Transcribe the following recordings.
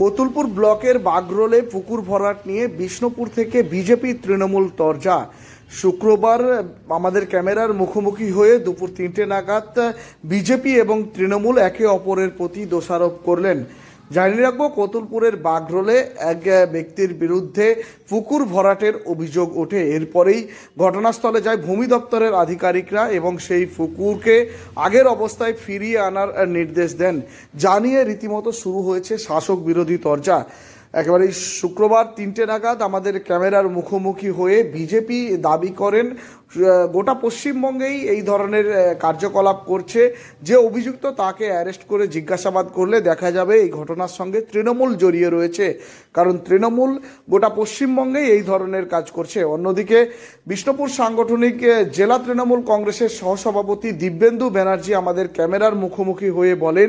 কতুলপুর ব্লকের বাগরোলে পুকুর ভরাট নিয়ে বিষ্ণুপুর থেকে বিজেপি তৃণমূল তরজা। শুক্রবার আমাদের ক্যামেরার মুখোমুখি হয়ে দুপুর তিনটে নাগাদ বিজেপি এবং তৃণমূল একে অপরের প্রতি দোষারোপ করলেন। জানিয়ে রাখব, কতুলপুরের বাগরোলে এক ব্যক্তির বিরুদ্ধে পুকুর ভরাটের অভিযোগ ওঠে। এরপরেই ঘটনাস্থলে যায় ভূমি দপ্তরের আধিকারিকরা এবং সেই পুকুরকে আগের অবস্থায় ফিরিয়ে আনার নির্দেশ দেন। জানিয়ে রীতিমতো শুরু হয়েছে শাসক বিরোধী তরজা। একেবারে শুক্রবার তিনটে নাগাদ আমাদের ক্যামেরার মুখোমুখি হয়ে বিজেপি দাবি করেন গোটা পশ্চিমবঙ্গেই এই ধরনের কার্যকলাপ করছে। যে অভিযুক্ত তাকে অ্যারেস্ট করে জিজ্ঞাসাবাদ করলে দেখা যাবে এই ঘটনার সঙ্গে তৃণমূল জড়িয়ে রয়েছে। কারণ তৃণমূল গোটা পশ্চিমবঙ্গেই এই ধরনের কাজ করছে। অন্যদিকে বিষ্ণুপুর সাংগঠনিক জেলা তৃণমূল কংগ্রেসের সহসভাপতি দিব্যেন্দু ব্যানার্জি আমাদের ক্যামেরার মুখোমুখি হয়ে বলেন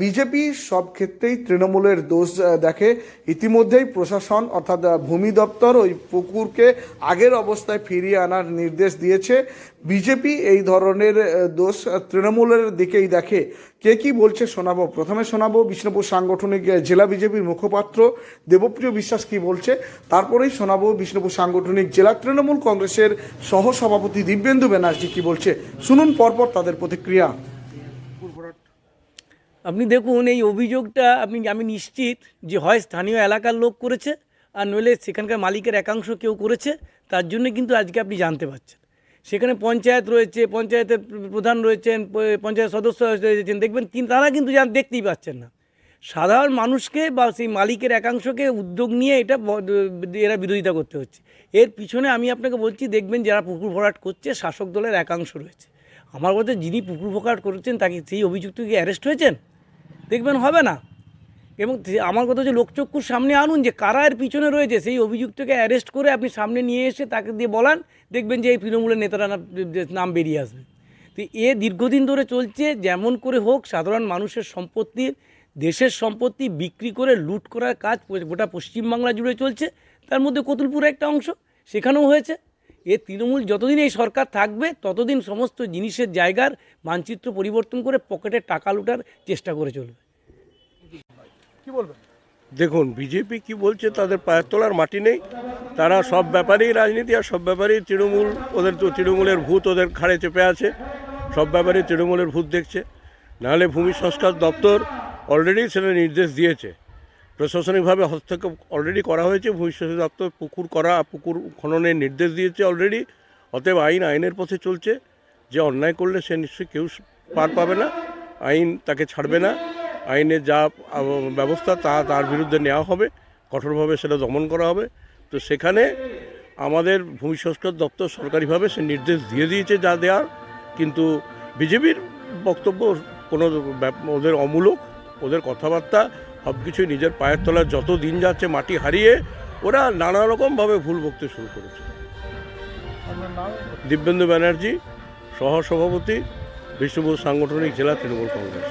বিজেপি সব ক্ষেত্রেই তৃণমূলের দোষ দেখে। ইতিমধ্যেই প্রশাসন, অর্থাৎ ভূমি দপ্তর ওই পুকুরকে আগের অবস্থায় ফিরিয়ে আনার নির্দেশ দিয়েছে। বিজেপি এই ধরনের দোষ তৃণমূলের দিকেই দেখে। কে কি বলছে শোনাবো? প্রথমে শোনাবো বিষ্ণুপুর সাংগঠনিক জেলা বিজেপির মুখপাত্র দেবপ্রিয় বিশ্বাস কি বলছে? তারপরেই শোনাবো বিষ্ণুপুর সাংগঠনিক জেলা তৃণমূল কংগ্রেসের সহসভাপতি দিব্যেন্দু ব্যানার্জি কি বলছে। শুনুন পরপর তাদের প্রতিক্রিয়া। আপনি দেখুন, এই অভিযোগটা আপনি, আমি নিশ্চিত যে হয় স্থানীয় এলাকার লোক করেছে, আর নইলে সেখানকার মালিকের একাংশ কেউ করেছে, তার জন্য কিন্তু আজকে আপনি জানতে পারছেন। সেখানে পঞ্চায়েত রয়েছে, পঞ্চায়েতের প্রধান রয়েছেন পঞ্চায়েত সদস্য রয়েছেন, দেখবেন তারা কিন্তু জান, দেখতেই পাচ্ছেন না। সাধারণ মানুষকে বা সেই মালিকের একাংশকে উদ্যোগ নিয়ে এটা এরা বিরোধিতা করতে হচ্ছে। এর পিছনে আমি আপনাকে বলছি, দেখবেন যারা পুকুর ভরাট করছে, শাসক দলের একাংশ রয়েছে। আমার বলতে যিনি পুকুর ভরাট করেছেন, তাকে সেই অভিযুক্ত কি অ্যারেস্ট হয়েছেন? দেখবেন হবে না। এবং আমার কথা হচ্ছে লোকচক্ষুর সামনে আনুন যে কারা এর পিছনে রয়েছে, সেই অভিযুক্তকে অ্যারেস্ট করে আপনি সামনে নিয়ে এসে তাকে দিয়ে বলান, দেখবেন যে এই তৃণমূলের নেতারা নাম বেরিয়ে আসবে। তো এ দীর্ঘদিন ধরে চলছে, যেমন করে হোক, সাধারণ মানুষের সম্পত্তির দেশের সম্পত্তি বিক্রি করে লুট করার কাজ গোটা পশ্চিমবাংলা জুড়ে চলছে। তার মধ্যে কতুলপুরে একটা অংশ, সেখানেও হয়েছে। এ তৃণমূল যতদিন এই সরকার থাকবে ততদিন সমস্ত জিনিসের জায়গার মানচিত্র পরিবর্তন করে পকেটে টাকা লুটার চেষ্টা করে চলবে। দেখুন বিজেপি কি বলছে তাদের পায়ের তোলার মাটি নেই। তারা সব ব্যাপারেই রাজনীতি আর সব ব্যাপারেই তৃণমূল ওদের তো তৃণমূলের ভূত ওদের ঘাড়ে চেপে আছে। সব ব্যাপারে তৃণমূলের ভূত দেখছে। নাহলে ভূমি সংস্কার দপ্তর অলরেডি সেটা নির্দেশ দিয়েছে। প্রশাসনিকভাবে হস্তক্ষেপ অলরেডি করা হয়েছে ভূমি দপ্তর পুকুর করা, পুকুর খননের নির্দেশ দিয়েছে অলরেডি অতএব আইন আইনের পথে চলছে, যে অন্যায় করলে সে নিশ্চয়ই কেউ পার পাবে না, আইন তাকে ছাড়বে না আইনের যা ব্যবস্থা তা তার বিরুদ্ধে নেওয়া হবে, কঠোরভাবে সেটা দমন করা হবে, তো সেখানে আমাদের ভূমি দপ্তর সরকারিভাবে সে নির্দেশ দিয়ে দিয়েছে যা দেওয়ার, কিন্তু বিজেপির বক্তব্য কোনো ওদের অমূলক, ওদের কথাবার্তা সব কিছুই নিজের পায়ের তলায় যত দিন যাচ্ছে মাটি হারিয়ে ওরা নানা রকমভাবে ভুল বকতে শুরু করেছে। দিব্যেন্দু ব্যানার্জি সহসভাপতি বিষ্ণুপুর সাংগঠনিক জেলা তৃণমূল কংগ্রেস।